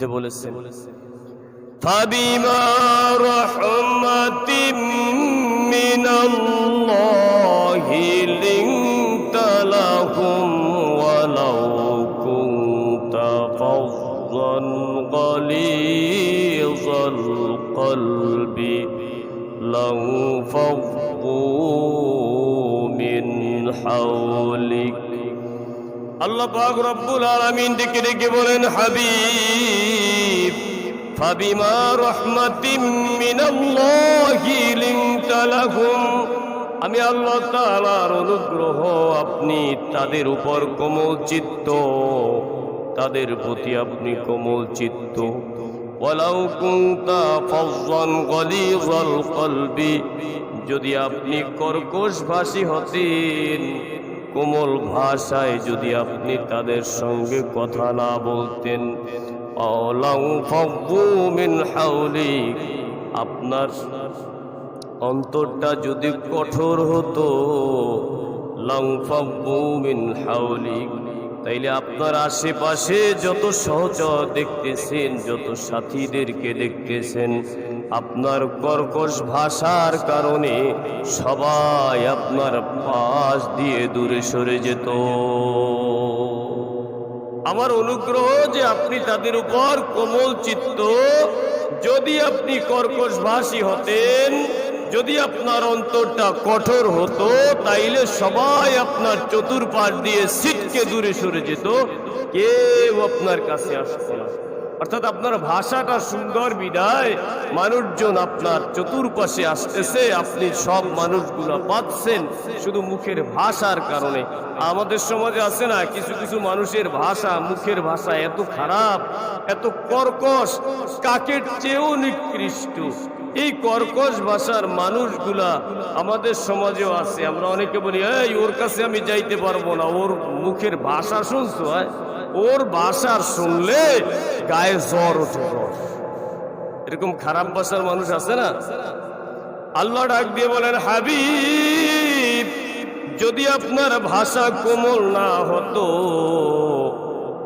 যে বলেছেন فبما رحمة من الله لنت لهم ولو كنت فظا غليظ القلب لانفضوا من حولك আল্লাহ পাক রব্বুল আলামিন ডেকে ডেকে বলেন, হাবিব, ফাবিমা রহমাতিম মিনাল্লাহি লিনতা লাহুম। আমি আল্লাহ তাআলার অনুগ্রহ, আপনি তাদের উপর কোমল চিত্ত, তাদের প্রতি আপনি কোমল চিত্ত। ওয়ালাউ কুনতা ফাজ্জান গলিজাল কলবি, যদি আপনি কর্কশ ভাষী হতেন কোমল ভাষায় যদি আপনি তাদের সঙ্গে কথা না বলতেন। আপনার অন্তরটা যদি কঠোর হতো। লং মিন তাইলে আপনার আশেপাশে যত সহচর দেখতেছেন, যত সাথীদেরকে দেখতেছেন, আপনার কর্কশ ভাষার কারণে সবাই আপনার পাশ দিয়ে দূরে সরে যেত। আমার অনুগ্রহ যে আপনি তাদের উপর কোমল চিত্ত, যদি আপনি কর্কশ ভাষী হতেন যদি আপনার অন্তরটা কঠোর হতো, তাইলে সবাই আপনার চতুর্পাশ দিয়ে সিটকে দূরে সরে যেত। কেউ আপনার কাছে আসতো না। অর্থাৎ আপনার ভাষাটা সুন্দর বিদায়। মানুষজন আপনার চতুর্পাশে আসতেছে, আপনি সব মানুষগুলো পাচ্ছেন শুধু মুখের ভাষার কারণে। আমাদের সমাজে আছে না, কিছু কিছু মানুষের ভাষা, মুখের ভাষা এত খারাপ, এত কর্কশ, কাকের চেয়েও নিকৃষ্ট। এই কর্কশ ভাষার মানুষগুলা আমাদের সমাজেও আছে। আমরা অনেকে বলি, এই, ওর কাছে আমি যাইতে পারব না। ওর মুখের ভাষা শুনছো, হয়? ওর ভাষার শুনলে গায়ে জ্বর ওঠে। জ্বর এরকম খারাপ ভাষার মানুষ আছে না? আল্লাহ ডাক দিয়ে বলেন, হাবিব, যদি আপনার ভাষা কোমল না হতো,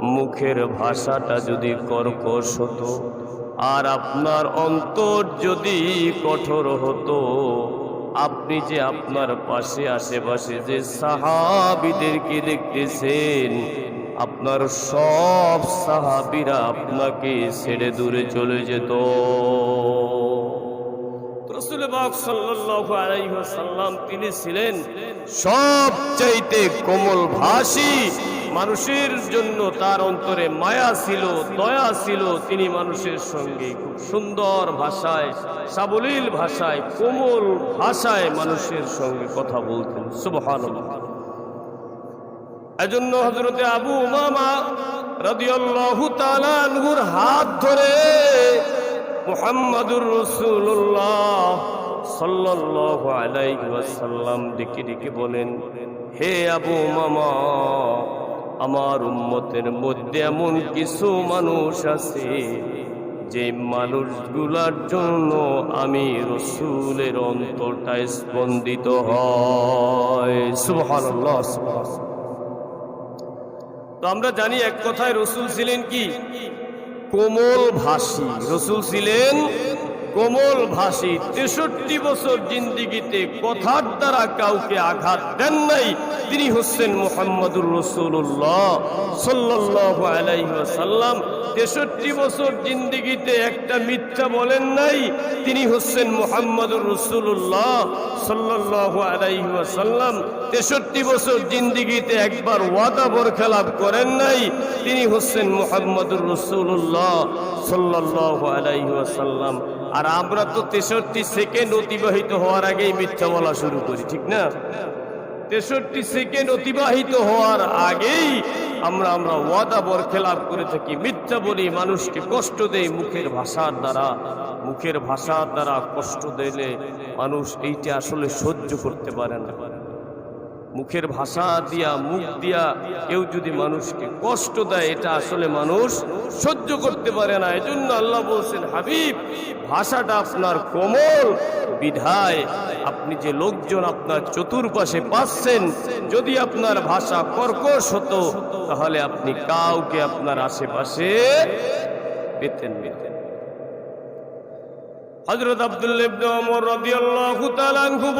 মুখের ভাষাটা যদি কর্কশ হতো, আর আপনার অন্তর যদি কঠোর হতো, আপনি যে আপনার পাশে, আশেপাশে যে সাহাবিদেরকে দেখতেছেন আপনার সব সাহাবিরা আপনাকে ছেড়ে দূরে চলে যেত। সাল্লাল্লাহু তিনি ছিলেন সবচাইতে কোমল ভাষী মানুষের জন্য তার অন্তরে মায়া ছিল দয়া ছিল। তিনি মানুষের সঙ্গে খুব সুন্দর ভাষায় সাবলীল ভাষায় কোমল ভাষায় মানুষের সঙ্গে কথা বলতেন। সুবহানাল্লাহ। এজন্য হজরতে আবু উমামা রাদিয়াল্লাহু তাআলা আনহুর হাত ধরে মুহাম্মাদুর রাসূলুল্লাহ সাল্লাল্লাহু আলাইহি ওয়াসাল্লাম ডেকে ডেকে বলেন, হে আবু উমামা, আমার উম্মতের মধ্যে এমন কিছু মানুষ আছে যে মানুষগুলার জন্য আমি রসুলের অন্তরটা স্পন্দিত হয়। সুবহানাল্লাহ সুবহানাল্লাহ। তো আমরা জানি এক কথায় রসুল ছিলেন কি? কোমল ভাষী। রসুল ছিলেন কোমল ভাষী তেষট্টি বছর জিন্দিগিতে কথার দ্বারা কাউকে আঘাত দেন নাই। তিনি হচ্ছেন মোহাম্মদুর রসুল্লাহ সাল্লাহ আলাইসাল্লাম তেষট্টি বছর জিন্দিগিতে একটা মিথ্যা বলেন নাই। তিনি হচ্ছেন মোহাম্মদুর রসুল্লাহ সাল্লাহ আলাইসাল্লাম তেষট্টি বছর জিন্দিগিতে একবার ওয়াদা বরখেলাপ করেন নাই। তিনি হচ্ছেন মোহাম্মদুর রসুল্লাহ সাল্লাহ আলাইসাল্লাম আর আমরা তো তেষট্টি সেকেন্ড অতিবাহিত হওয়ার আগেই মিথ্যা বলা শুরু করি, ঠিক না? তেষট্টি সেকেন্ড অতিবাহিত হওয়ার আগেই আমরা আমরা ওয়াদা বরখেলাপ করে থাকি, মিথ্যা বলি মানুষকে কষ্ট দেই মুখের ভাষার দ্বারা। মুখের ভাষার দ্বারা কষ্ট দিলে মানুষ এইটা আসলে সহ্য করতে পারে না। মুখের ভাষা দিয়া, মুখ দিয়া কেউ যদি মানুষকে কষ্ট দেয়, এটা আসলে মানুষ সহ্য করতে পারে না। এজন্য আল্লাহ বলছেন, হাবিব, ভাষাটা আপনার কোমল বিধায়। আপনি যে লোকজন আপনার চতুর্পাশে পাচ্ছেন, যদি আপনার ভাষা কর্কশ হতো, তাহলে আপনি কাউকে আপনার আশেপাশে পেতেন পেতেন হজরত আব্দুল্লাহ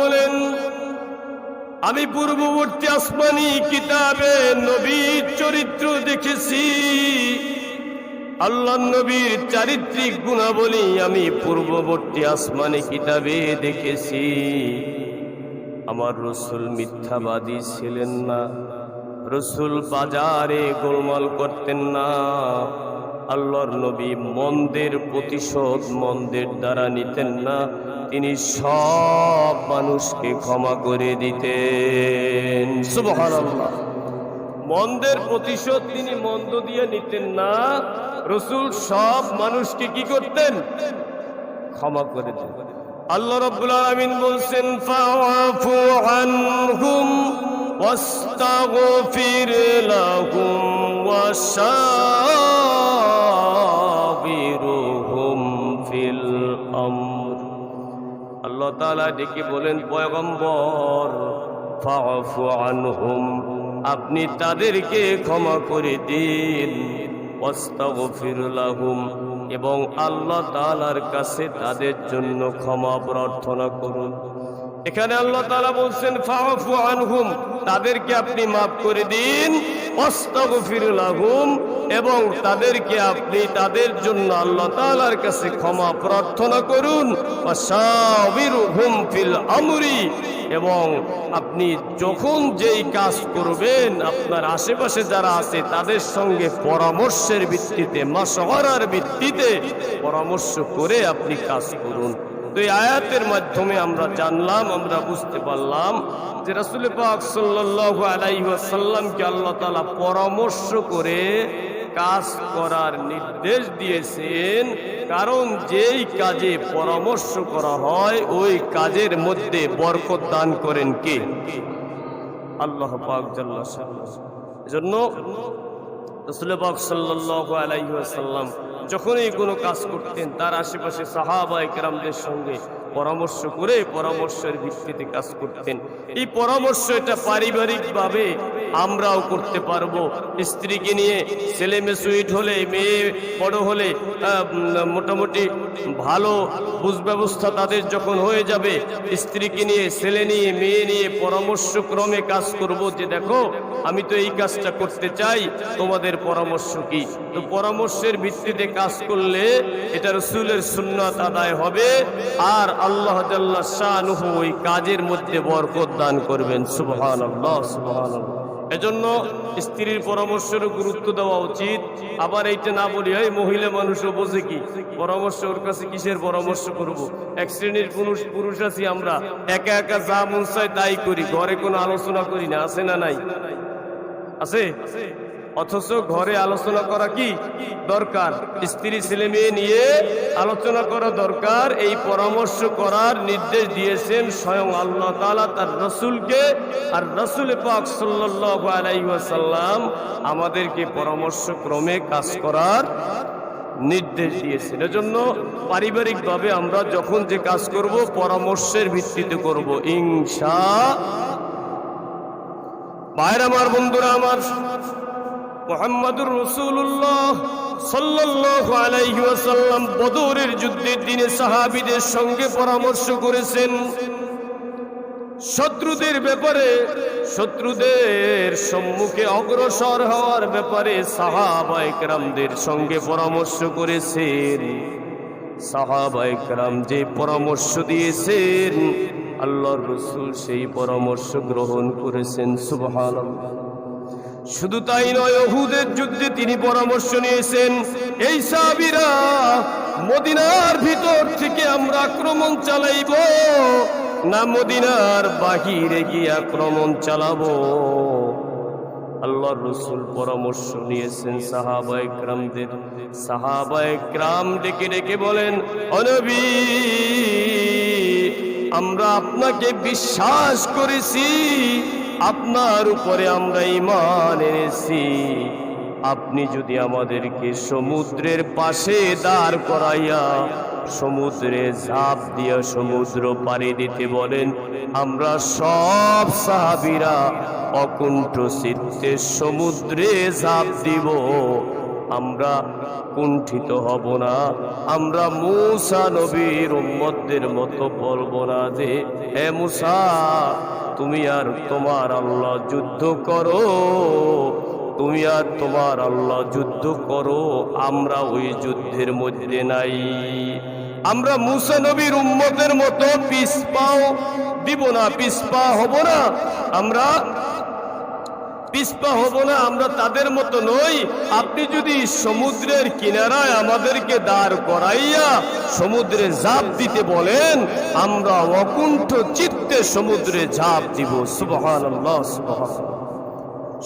বলেন আমি পূর্ববর্তী আসমানি কিতাবে নবীর চরিত্র দেখেছি। আল্লাহ নবীর চারিত্রিক গুণাবলী আমি পূর্ববর্তী আসমানি কিতাবে দেখেছি। আমার রসুল মিথ্যাবাদী ছিলেন না, রসুল বাজারে গোলমাল করতেন না। আল্লাহর নবী মন্দের প্রতিশোধ মন্দের দ্বারা নিতেন না তিনি সব মানুষকে ক্ষমা করে দিতেন। মন্দের প্রতিশোধ তিনি মন্দ দিয়ে নিতেন না। রসুল সব মানুষকে কি করতেন? ক্ষমা করে দিতেন। আল্লাহ রব্বুল আলমিন বলছেন ফাওয়াফু আনহুম ওয়াস্তাগফির লাহুম তাআলা ডেকে বলেন, পয়গম্বর আপনি তাদেরকে ক্ষমা করে দিন এবং আল্লাহ তাআলার কাছে তাদের জন্য ক্ষমা প্রার্থনা করুন। এখানে আল্লাহ তাআলা বলছেন, ফাআফু আনহুম, তাদেরকে আপনি মাফ করে দিন, ওয়াস্তাগফির লাহুম এবং তাদেরকে আপনি তাদের জন্য আল্লাহ তাআলার কাছে ক্ষমা প্রার্থনা করুন। আমরি। এবং আপনি যখন যেই কাজ করবেন, আপনার আশেপাশে যারা আছে, তাদের সঙ্গে পরামর্শের ভিত্তিতে মাসহরার ভিত্তিতে পরামর্শ করে আপনি কাজ করুন। তো এই আয়াতের মাধ্যমে আমরা জানলাম, আমরা বুঝতে পারলাম যে রাসুল পাক সাল্লাহ আলাইসাল্লামকে আল্লাহ তালা পরামর্শ করে কাজ করার নির্দেশ দিয়েছেন, কারণ যেই কাজে পরামর্শ করা হয়, ওই কাজের মধ্যে বরকত দান করেন কে? আল্লাহ পাক জাল্লা এজন্য রসুল পাক সাল্লাহ আলাইসাল্লাম যখনই কোনো কাজ করতেন, তার আশেপাশে সাহাবা একরামদের সঙ্গে পরামর্শ করে পরামর্শের ভিত্তিতে কাজ করতেন। এই পরামর্শ এটা পারিবারিকভাবে আমরাও করতে পারব। স্ত্রীকে নিয়ে ছেলে মেয়ে সুইট হলে, মেয়ে বড় হলে মোটামুটি ভালো বুঝ ব্যবস্থা তাদের যখন হয়ে যাবে, স্ত্রীকে নিয়ে, ছেলে নিয়ে, মেয়ে নিয়ে পরামর্শ ক্রমে কাজ করব যে, দেখো, আমি তো এই কাজটা করতে চাই, তোমাদের পরামর্শ কি? তো পরামর্শের ভিত্তিতে কাজ করলে এটা রসুলের সুন্নাত আদায় হবে, আর আল্লাহ শাহ ওই কাজের মধ্যে বরকত দান করবেন। সুবহান আল্লাহ সুবহান এজন্য স্ত্রীর পরামর্শেরও গুরুত্ব দেওয়া উচিত। আবার এইটা না বলি হয় মহিলা মানুষও বোঝে কি? পরামর্শ ওর কাছে কিসের পরামর্শ করব। এক শ্রেণির পুরুষ পুরুষ আছি আমরা। একা একা যা মন চায় তাই করি। ঘরে কোনো আলোচনা করি না। আছে না নাই? আছে? অথচ ঘরে আলোচনা করা কি দরকার? স্ত্রী ছেলে মেয়ে নিয়ে আলোচনা করা দরকার। এই পরামর্শ করার নির্দেশ দিয়েছেন স্বয়ং আল্লাহ তালা তার রসুলকে। আর রসুল পাক ওয়াসাল্লাম আমাদেরকে পরামর্শ ক্রমে কাজ করার নির্দেশ দিয়েছেন। এজন্য পারিবারিকভাবে আমরা যখন যে কাজ করব, পরামর্শের ভিত্তিতে করব। ইংসা ভাইরা আমার, বন্ধুরা আমার মোহাম্মদুর রসুল্লাহ ওয়াসাল্লাম বদরের যুদ্ধের দিনে সাহাবীদের সঙ্গে পরামর্শ করেছেন। শত্রুদের ব্যাপারে, শত্রুদের সম্মুখে অগ্রসর হওয়ার ব্যাপারে সাহাবাইকরামদের সঙ্গে পরামর্শ করেছেন। সাহাবাইকরাম যে পরামর্শ দিয়েছেন, আল্লাহর রসুল সেই পরামর্শ গ্রহণ করেছেন, সুবহানাল্লাহ। শুধু তাই নয় অহুদের যুদ্ধে তিনি পরামর্শ নিয়েছেন, এই সাবিরা মদিনার ভিতর থেকে আমরা আক্রমণ চালাইব না মদিনার বাহিরে গিয়ে আক্রমণ চালাবো? আল্লাহর রসুল পরামর্শ নিয়েছেন সাহাবায় ক্রামদের সাহাবায় ক্রাম ডেকে ডেকে বলেন অনবী আমরা আপনাকে বিশ্বাস করেছি আপনার উপরে আমরা ইমান এনেছি। আপনি যদি আমাদেরকে সমুদ্রের পাশে দাঁড় করাইয়া সমুদ্রে ঝাঁপ দিয়া সমুদ্র পাড়ি দিতে বলেন, আমরা সব সাহাবিরা অকুণ্ঠ চিত্তে সমুদ্রে ঝাঁপ দিব। আমরা কুণ্ঠিত হব না। আমরা মুসা নবীর উম্মতদের মতো বলব না যে, হে মুসা তুমি আর তোমার আল্লাহ যুদ্ধ করো। তুমি আর তোমার আল্লাহ যুদ্ধ করো। আমরা ওই যুদ্ধের মধ্যে নাই। আমরা মুসা নবীর উম্মতের মতো পিসপাও দিব না পিসপা হব না। আমরা পিসপা হব না, আমরা তাদের মতো নই। আপনি যদি সমুদ্রের কিনারায় আমাদেরকে দাঁড় করাইয়া সমুদ্রে ঝাঁপ দিতে বলেন, আমরা অকুণ্ঠ চিত্তে সমুদ্রে ঝাঁপ দিব। সুবহান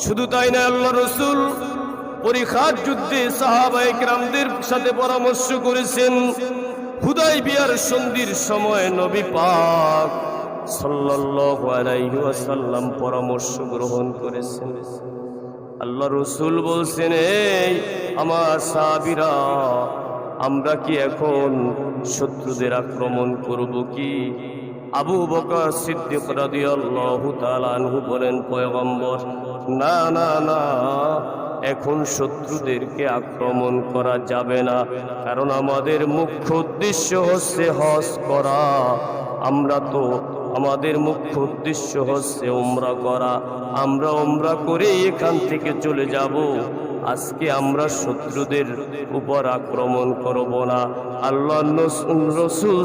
শুধু তাই না, আল্লাহ রসুল পরীক্ষার যুদ্ধে সাহাবাহিক রামদের সাথে পরামর্শ করেছেন হুদাই বিয়ার সন্ধির সময় নবী পাক আলাইহি পরামর্শ গ্রহণ করেছেন। আল্লাহ রসুল বলছেন, এই আমার সাবিরা আমরা কি এখন শত্রুদের আক্রমণ করব কি? আবু বকর সিদ্দিক বলেন না না না, এখন শত্রুদেরকে আক্রমণ করা যাবে না। কারণ আমাদের মুখ্য উদ্দেশ্য হচ্ছে হজ করা। আমরা তো আমাদের মুখ্য উদ্দেশ্য হচ্ছে ওমরা করা। আমরা ওমরা করে এখান থেকে চলে যাব। আজকে আমরা শত্রুদের উপর আক্রমণ করব না। আল্লাহ রসুল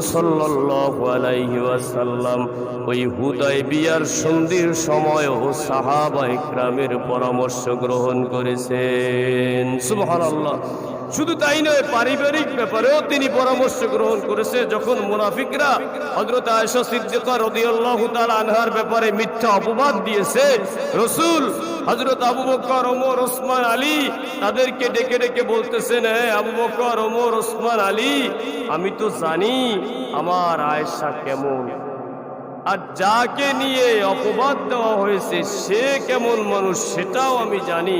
ওয়াসাল্লাম ওই হুদাই বিয়ার সন্ধির সময় ও সাহাবা ইকরামের পরামর্শ গ্রহণ করেছেন। সুবহানাল্লাহ। শুধু তাই নয়, পারিবারিক ব্যাপারেও তিনি পরামর্শ গ্রহণ করেছে যখন মুনাফিকরা হজরত আয়সা সিদ্দিকা রাদিয়াল্লাহু তাআলা আনহার ব্যাপারে মিথ্যা অপবাদ দিয়েছে। রসুল হজরত আবু বকর, ওমর, ওসমান, আলী তাদেরকে ডেকে ডেকে বলতেছেন হ্যাঁ আবু বকর, ওমর, ওসমান, আলী, আমি তো জানি আমার আয়েশা কেমন। আর যাকে নিয়ে অপবাদ দেওয়া হয়েছে, সে কেমন মানুষ সেটাও আমি জানি।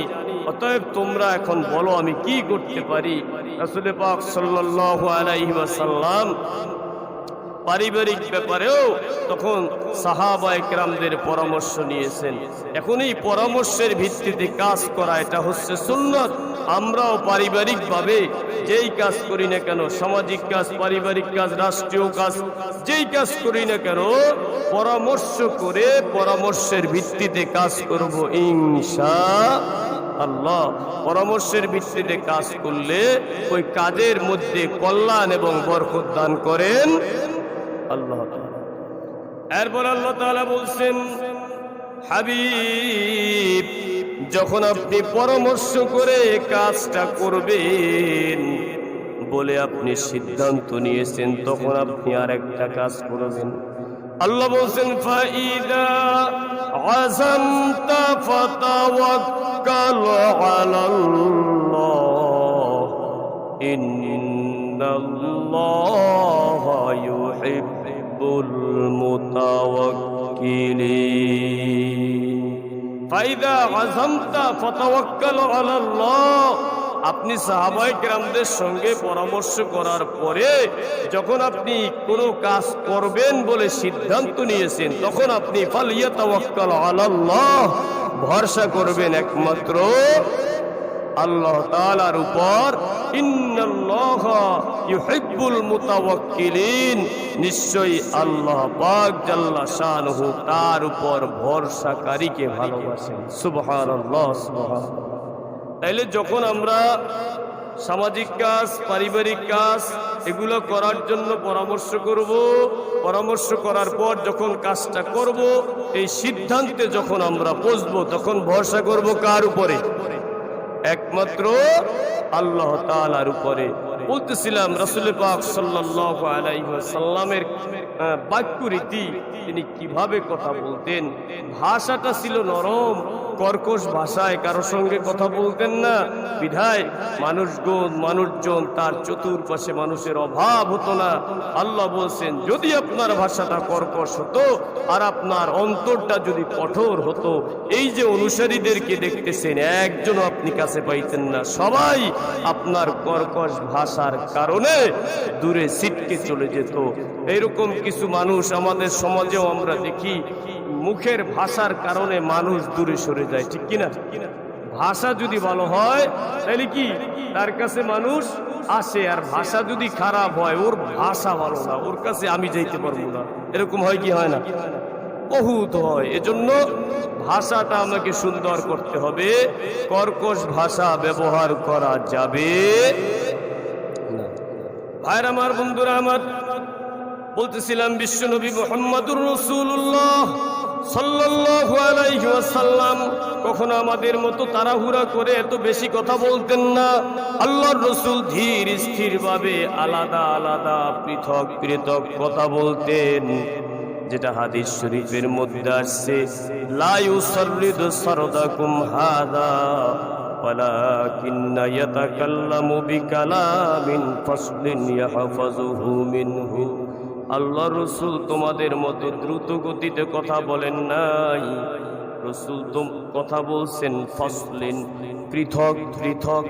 অতএব তোমরা এখন বলো, আমি কি করতে পারি? রাসূল পাক সাল্লাল্লাহু আলাইহি ওয়াসাল্লাম পারিবারিক ব্যাপারেও তখন সাহাবা একরামদের পরামর্শ নিয়েছেন। এখন এই পরামর্শের ভিত্তিতে কাজ করা, এটা হচ্ছে সুন্নত। আমরাও পারিবারিকভাবে যেই কাজ করি না কেন, সামাজিক কাজ, পারিবারিক কাজ, রাষ্ট্রীয় কাজ, যেই কাজ করি না কেন, পরামর্শ করে পরামর্শের ভিত্তিতে কাজ করব ইনশা আল্লাহ পরামর্শের ভিত্তিতে কাজ করলে ওই কাজের মধ্যে কল্যাণ এবং বরকত দান করেন আল্লাহ এরপর আল্লাহ তাআলা বলছেন, হাবিব যখন আপনি পরামর্শ করে কাজটা করবেন, বলে আপনি সিদ্ধান্ত নিয়েছেন, তখন আপনি আর একটা কাজ করবেন। আল্লাহ বলছেন, ফাইদা মুতাওয়াক্কিলিন। আপনি সাহাবাই গ্রামদের সঙ্গে পরামর্শ করার পরে যখন আপনি কোনো কাজ করবেন বলে সিদ্ধান্ত নিয়েছেন, তখন আপনি ভরসা করবেন একমাত্র আল্লাহ তাআলার উপর ইউহিব্বুল মুতাওয়াক্কিলিন। নিশ্চয়ই আল্লাহ পাক জাল্লা শানহু তার উপর ভরসাকারীকে ভালোবাসেন। সুবহানাল্লাহ সুবহানাল্লাহ। তাইলে যখন আমরা সামাজিক কাজ, পারিবারিক কাজ, এগুলো করার জন্য পরামর্শ করব, পরামর্শ করার পর যখন কাজটা করব, এই সিদ্ধান্তে যখন আমরা পৌঁছবো তখন ভরসা করব কার উপরে? একমাত্র আল্লাহ তালার উপরে। বলতেছিলাম রসুল পাক সাল্লামের বাক্য রীতি তিনি কীভাবে কথা বলতেন? ভাষাটা ছিল নরম কর্কশ ভাষায় কারোর সঙ্গে কথা বলতেন না। বিধায় মানুষগণ, মানুষজন তার চতুর্পাশে মানুষের অভাব হতো না। আল্লাহ বলছেন, যদি আপনার ভাষাটা কর্কশ হতো আর আপনার অন্তরটা যদি কঠোর হতো, এই যে অনুসারীদেরকে দেখতেছেন, একজনও আপনি কাছে পাইতেন না। সবাই আপনার কর্কশ ভাষার কারণে দূরে ছিটকে চলে যেত। এরকম কিছু মানুষ আমাদের সমাজেও আমরা দেখি। মুখের ভাষার কারণে মানুষ দূরে সরে যায়, ঠিক কিনা? ভাষা যদি ভালো হয় তাহলে কি? তার কাছে মানুষ আসে, আর ভাষা যদি খারাপ হয়, ওর ভাষা ভালো না, ওর কাছে আমি যাইতে পারব না। এরকম হয় কি হয় না? বহুত হয়। এজন্য ভাষাটা আমাকে সুন্দর করতে হবে। কর্কশ ভাষা ব্যবহার করা যাবে না। ভাইর, আমার বন্ধুরা, আমার বলতেছিলাম বিশ্বনবী মোহাম্মদুর রসুল্লাহ সাল্লাল্লাহু আলাইহি ওয়াসাল্লাম কখনো আমাদের মতো তাড়াহুড়া করে এত বেশি কথা বলতেন না আল্লাহর রসুল ধীর স্থির ভাবে আলাদা আলাদা পৃথক পৃথক কথা বলতেন যেটা হাদিস শরীফের মধ্যে আসছে লা ইউসাররিদু সারদাকুম হাদা ولكن يتكلم بكلام فصل يحفظه منه আল্লাহ রসুল তোমাদের মতো দ্রুত গতিতে কথা বলেন নাই। রসুল তো কথা বলছেন, ফসলিন, পৃথক পৃথক,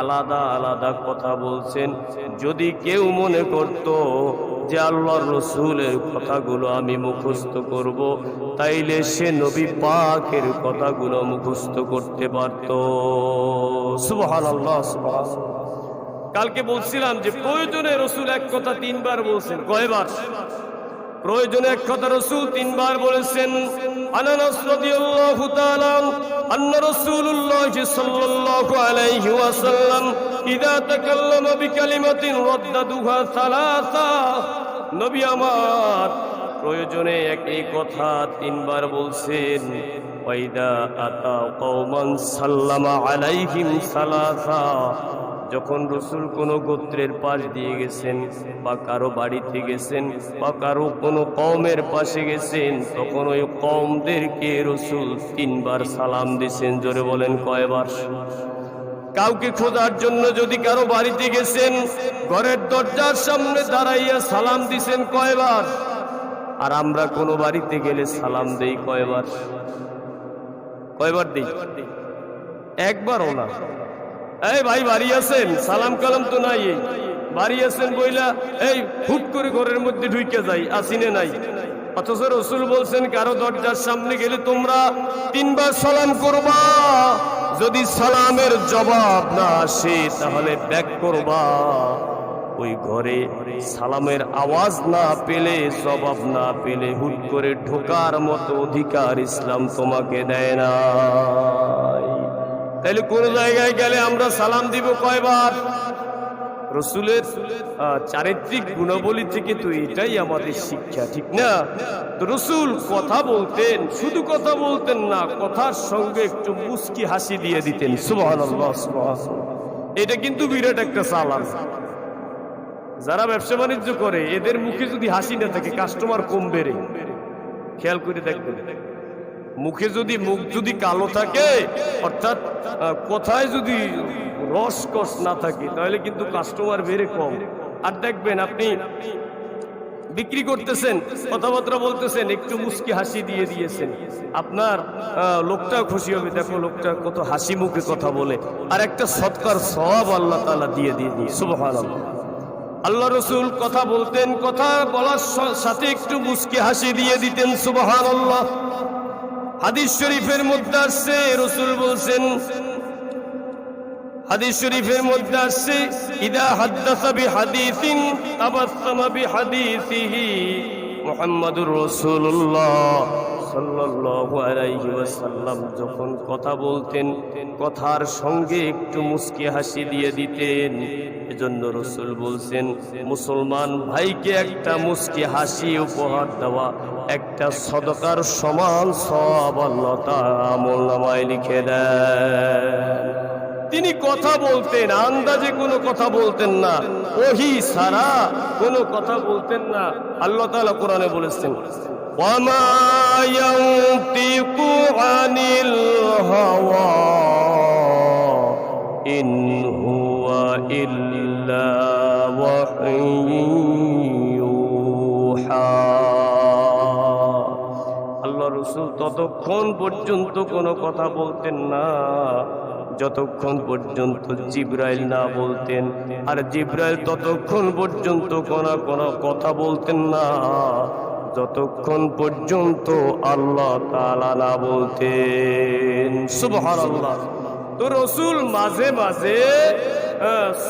আলাদা আলাদা কথা বলছেন। যদি কেউ মনে করত যে আল্লাহর রসুলের কথাগুলো আমি মুখস্থ করব, তাইলে সে নবী পাকের কথাগুলো মুখস্থ করতে পারত। সুবহান আল্লাহ কালকে বলছিলাম যে প্রয়োজনে রসুল এক কথা তিনবার বলছেন। কয়বার? প্রয়োজনে এক কথা রসুল তিনবার বলেছেন আনানাস রাদিয়াল্লাহু তাআলা আমার, প্রয়োজনে একই কথা তিনবার বলছেন ওয়াইদা আতা সাল্লামা আলাইহিম সালাসা। যখন রসুল কোনো গোত্রের পাশ দিয়ে গেছেন বা কারও বাড়িতে গেছেন বা কারও কোনো কমের পাশে গেছেন, তখন ওই কমদেরকে রসুল তিনবার সালাম দিছেন জোরে বলেন কয়বার? কাউকে খোঁজার জন্য যদি কারও বাড়িতে গেছেন, ঘরের দরজার সামনে দাঁড়াইয়া সালাম দিছেন কয়বার? আর আমরা কোনো বাড়িতে গেলে সালাম দেই কয়বার? কয়বার দিই? একবারও না। এই ভাই, বাড়ি আছেন? সালাম কালাম তো নাই এই। বাড়ি আছেন বইলা, এই হুট করে ঘরের মধ্যে ঢুকে যাই, আসিনে নাই। অথচ রসুল বলছেন, কারও দরজার সামনে গেলে তোমরা তিনবার সালাম করবা। যদি সালামের জবাব না আসে, তাহলে ব্যাক করবা। ওই ঘরে সালামের আওয়াজ না পেলে, জবাব না পেলে হুট করে ঢোকার মতো অধিকার ইসলাম তোমাকে দেয় না তাহলে কোন জায়গায় গেলে আমরা সালাম দিব কয়বার? রসুলের চারিত্রিক গুণাবলী থেকে তো এটাই আমাদের শিক্ষা, ঠিক না? রসুল কথা বলতেন, শুধু কথা বলতেন না, কথার সঙ্গে একটু মুস্কি হাসি দিয়ে দিতেন। এটা কিন্তু বিরাট একটা সালাম। যারা ব্যবসা বাণিজ্য করে, এদের মুখে যদি হাসি না থাকে কাস্টমার কম বেড়ে। খেয়াল করে দেখবেন। মুখে যদি মুখ যদি কালো থাকে, অর্থাৎ কথায় যদি রসকস না থাকে, তাহলে কিন্তু কাস্টমার বেড়ে কম। আর দেখবেন আপনি বিক্রি করতেছেন, কথাবার্তা বলতেছেন, একটু মুস্কি হাসি দিয়ে দিয়েছেন। আপনার লোকটা খুশি হবে। দেখো লোকটা কত হাসি মুখে কথা বলে। আর একটা সৎকার সব আল্লাহ তালা দিয়ে দিয়ে দিয়ে সুবহান আল্লাহ রসুল কথা বলতেন, কথা বলার সাথে একটু মুস্কি হাসি দিয়ে দিতেন সুবহান আল্লাহ হাদিস শরীফের মধ্যে আসছে, রসুল বলছেন, হাদিস শরীফের মধ্যে আসছে, ইদা হাদ্দাসা বিহাদিসিন তাবাসসামা বিহাদিসিহি মুহাম্মাদুর রাসূলুল্লাহ সাল্লাল্লাহু আলাইহি ওয়াসাল্লাম। যখন কথা বলতেন, কথার সঙ্গে একটু মুস্কি হাসি দিয়ে দিতেন। এজন্য রসুল বলছেন, মুসলমান ভাইকে একটা মুস্কি হাসি উপহার দেওয়া, একটা সদকার সমান সব আমল নামায় লিখে দেয় তিনি কথা বলতেন, আন্দাজে কোনো কথা বলতেন না, ওহি সারা কোনো কথা বলতেন না। আল্লাহ তাআলা কোরআনে বলেছেন ইন হুয়া ইল্লা ওয়াহয়ুহা আল্লাহ রসুল ততক্ষণ পর্যন্ত কোনো কথা বলতেন না। যতক্ষণ পর্যন্ত জিব্রাইল না বলতেন। আর জিব্রাইল ততক্ষণ পর্যন্ত কোনো কোনো কথা বলতেন না। যতক্ষণ পর্যন্ত আল্লাহ তালা না বলতেন। সুবহানাল্লাহ। তো রসুল মাঝে মাঝে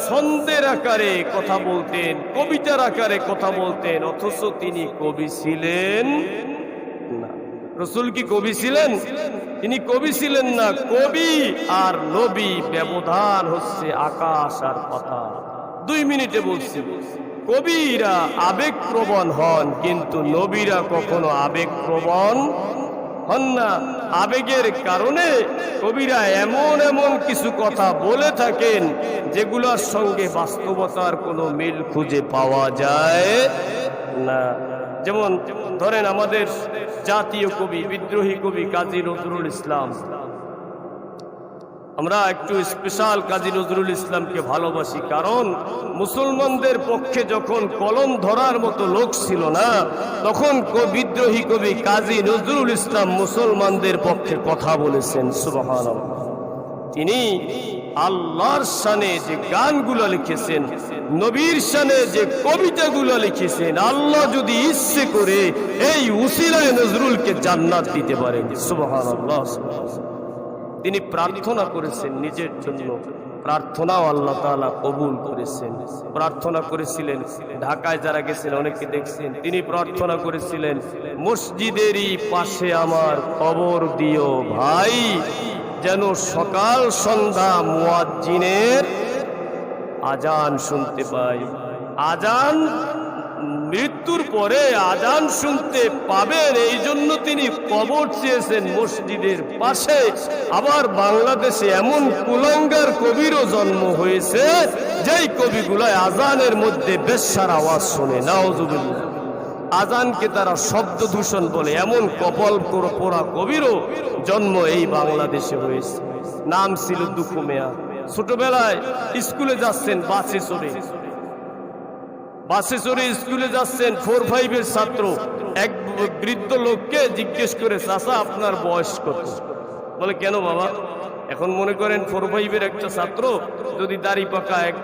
ছন্দের আকারে কথা বলতেন, কবিতার আকারে কথা বলতেন, অথচ তিনি কবি ছিলেন না। রসুল কি কবি ছিলেন? তিনি কবি ছিলেন না, কবি আর নবী ব্যবধান হচ্ছে আকাশ আর কথা দুই মিনিটে বলছি, কবিরা আবেগ প্রবণ হন, কিন্তু নবীরা কখনো আবেগ প্রবণ হন না আবেগের কারণে কবিরা এমন এমন কিছু কথা বলে থাকেন, যেগুলোর সঙ্গে বাস্তবতার কোনো মিল খুঁজে পাওয়া যায় না। যেমন ধরেন আমাদের জাতীয় কবি, বিদ্রোহী কবি কাজী নজরুল ইসলাম। আমরা একটু স্পেশাল কাজী নজরুল ইসলামকে ভালোবাসি, কারণ মুসলমানদের পক্ষে যখন কলম ধরার মতো লোক ছিল না, তখন বিদ্রোহী কবি কাজী নজরুল ইসলাম মুসলমানদের পক্ষে কথা বলেছেন সুবহান তিনি আল্লাহর শানে যে গানগুলো লিখেছেন, নবীর শানে যে কবিতাগুলো লিখেছেন, আল্লাহ যদি ইচ্ছে করে এই উসিলায় নজরুলকে জান্নাত দিতে পারেন সুবহান আল্লাহ তিনি প্রার্থনা করেছেন নিজের জন্য। প্রার্থনাও আল্লাহ তাআলা কবুল করেছেন। প্রার্থনা করেছিলেন। ঢাকায় যারা গেছেন, অনেকে দেখছেন, তিনি প্রার্থনা করেছিলেন, মসজিদেরই পাশে আমার কবর দিও ভাই, যেন সকাল সন্ধ্যা মুয়াজ্জিনের আজান শুনতে পাই। আজান মৃত্যুর পরে আজান শুনতে পাবেন। এই জন্য তিনি কবর চেয়েছেন মসজিদের পাশে। আবার বাংলাদেশে এমন কুলাঙ্গার কবিরও জন্ম হয়েছে, যেই কবিগুলায় আজানের মধ্যে বেশ্যার আওয়াজ শোনে। নাওজুবিল্লাহ আজানকে তারা শব্দ দূষণ বলে, এমন কপল পোড়া কবিরও জন্ম এই বাংলাদেশে হয়েছে। নাম ছিল দুঃখু মেয়া। ছোটবেলায় স্কুলে যাচ্ছেন বাসে চড়ে। বাসে চড়ে স্কুলে যাচ্ছেন ফোর ফাইভের ছাত্র। এক বৃদ্ধ লোককে জিজ্ঞেস করে, চাচা, আপনার বয়স কত? বলে, কেন বাবা? এখন মনে করেন ফোর ফাইভের একটা ছাত্র যদি দাড়ি পাকা এক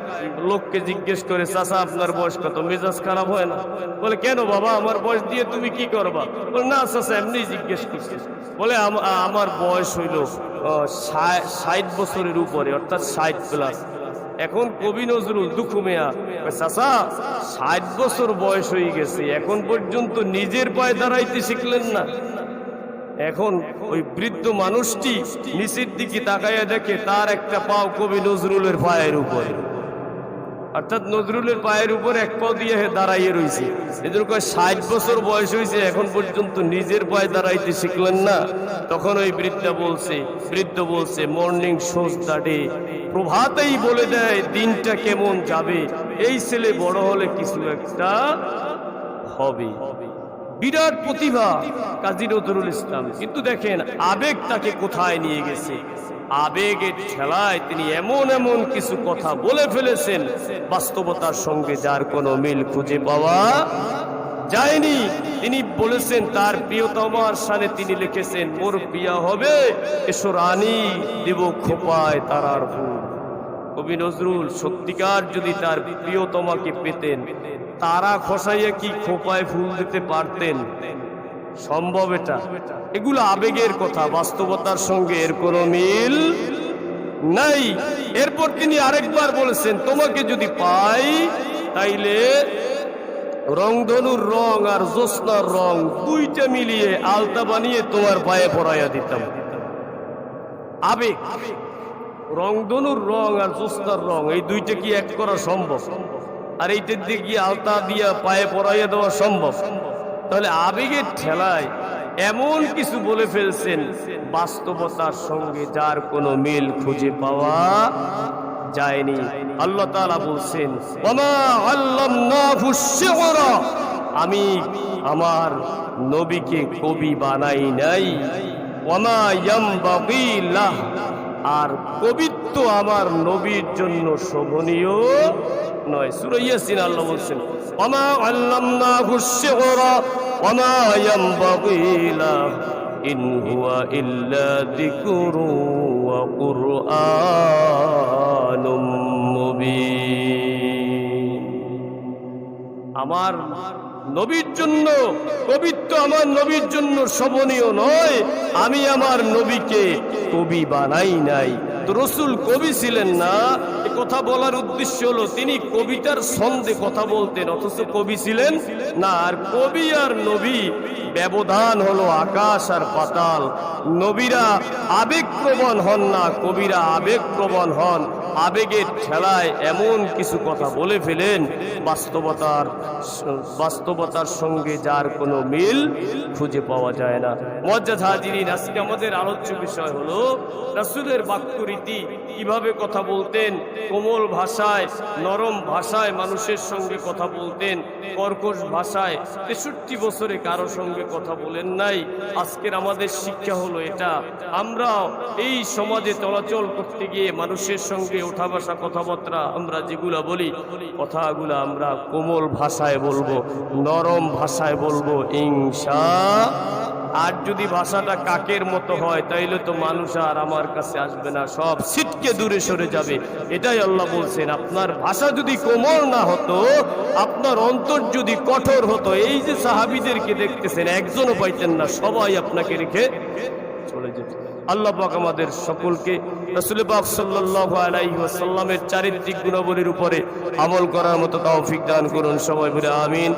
লোককে জিজ্ঞেস করে, চাচা, আপনার বয়স কত? মেজাজ খারাপ হয় না? বলে, কেন বাবা? আমার বয়স দিয়ে তুমি কি করবা? বলে, না, চাচা এমনি জিজ্ঞেস করছি। বলে আমার বয়স হইল ষাট বছরের উপরে, অর্থাৎ ষাট প্লাস এখন কবি নজরুল দুঃখ মেয়া। চাচা, ষাট বছর বয়স হয়ে গেছে, এখন পর্যন্ত নিজের পায়ে দাঁড়াইতে শিখলেন না। এখন ওই বৃদ্ধ মানুষটি নিচের দিকে তাকাইয়া দেখে তার একটা পাও কবি নজরুলের পায়ের উপরে। অর্থাৎ নজরুলের পায়ের উপর এক পাও দিয়ে দাঁড়াইয়ে রয়েছে এদের কয় ষাট বছর বয়স হয়েছে এখন পর্যন্ত নিজের পায়ে দাঁড়াইতে শিখলেন না। তখন ওই বৃদ্ধা বলছে, বৃদ্ধ বলছে, মর্নিং শোজ দ্য ডে। প্রভাতেই বলে দেয়, দিনটা কেমন যাবে? এই ছেলে বড় হলে কিছু একটা হবে। বিরাট প্রতিভা কাজী নজরুল ইসলাম। কিন্তু দেখেন, আবেগ তাকে কোথায় নিয়ে গেছে? আবেগের ঠেলায় তিনি এমন এমন কিছু কথা বলে ফেলেছেন, বাস্তবতার সঙ্গে যার কোনো মিল খুঁজে পাওয়া যায়নি। তিনি বলেছেন, তার প্রিয়তমার সানে তিনি লিখেছেন, মোর বিয়া হবে, এসো রানী, দেব খোপায় তারার কবি নজরুল, সত্যিকার যদি তার প্রিয়তমাকে পেতেন, তারা খসাইয়া কি খোপায় ফুল দিতে পারতেন? সম্ভব এটা। এগুলো আবেগের কথা, বাস্তবতার সঙ্গে এর কোনো মিল নাই। এরপর তিনি আরেকবার বলেছেন, তোমাকে যদি পাই, তাইলে রংধনুর রং আর জ্যোৎস্নার রং দুইটা মিলিয়ে আলতা বানিয়ে তোমার পায়ে পড়াইয়া দিতাম। আবেগ, রংধনুর রং আর জ্যোৎস্নার রং, এই দুইটা কি এক করা সম্ভব? আর এইটার দিকে আলতা দিয়া পায়ে পড়াইয়া দেওয়া সম্ভব? তাহলে আবেগের ঠেলায় এমন কিছু বলে ফেলছেন, বাস্তবতার সঙ্গে যার কোনো মিল খুঁজে পাওয়া যায়নি। আল্লাহ তাআলা বলছেন আমি আমার নবীকে কবি বানাই নাই। আর কবিত্ব আমার নবীর জন্য শোভনীয় নয়, সূরা ইয়াসিন আল্লাহ বলছেন ওমা আল্লামনাহু শিগরা ওমা ইয়ামবাগি লাহ ইন হুয়া ইল্লা যিকরু ওয়া কুরআনুম মুবিন। আমার নবীর জন্য কবিত্ব আমার নবীর জন্য শোভনীয় নয়, আমি আমার নবীকে কবি বানাই নাই। রসুল কবি ছিলেন না। কথা বলার উদ্দেশ্য হলো, তিনি কবিতার ছন্দে কথা বলতেন, অথচ কবি ছিলেন না। আর কবি আর নবী ব্যবধান হলো আকাশ আর পাতাল। নবীরা আবেগপ্রবণ হন না, কবিরা আবেগপ্রবণ হন। আবেগের ঠেলায় এমন কিছু কথা বলে ফেলেন, বাস্তবতার বাস্তবতার সঙ্গে যার কোনো মিল খুঁজে পাওয়া যায় না। মজ্জাদ হাজিরিন, আজকে আমাদের আলোচ্য বিষয় হলো রাসুলের বাক্যরীতি, কীভাবে কথা বলতেন, কোমল ভাষায়, নরম ভাষায় মানুষের সঙ্গে কথা বলতেন কর্কশ ভাষায় তেষট্টি বছরে কারও সঙ্গে কথা বলেন নাই। আজকের আমাদের শিক্ষা হলো এটা। আমরা এই সমাজে চলাচল করতে গিয়ে মানুষের সঙ্গে ওঠা বসা কথাবার্তা আমরা যেগুলা বলি, কথাগুলো আমরা কোমল ভাষায় বলব, নরম ভাষায় বলব ইংসা আর যদি ভাষাটা কাকের মতো হয়, তাইলে তো মানুষ আর আমার কাছে আসবে না। সব সিটকে দূরে সরে যাবে। এটাই আল্লাহ বলছেন, আপনার ভাষা যদি কোমল না হতো, আপনার অন্তর যদি কঠোর হতো, এই যে সাহাবিদেরকে দেখতেছেন, একজনও পাইতেন না, সবাই আপনাকে রেখে চলে যেত। আল্লাহ পাক আমাদের সকলকে রসুল পাক সাল্লাল্লাহু আলাইহি ওয়াসাল্লামের চারিত্রিক গুণাবলীর উপরে আমল করার মতো তৌফিক দান করুন। সবাই বলে আমিন।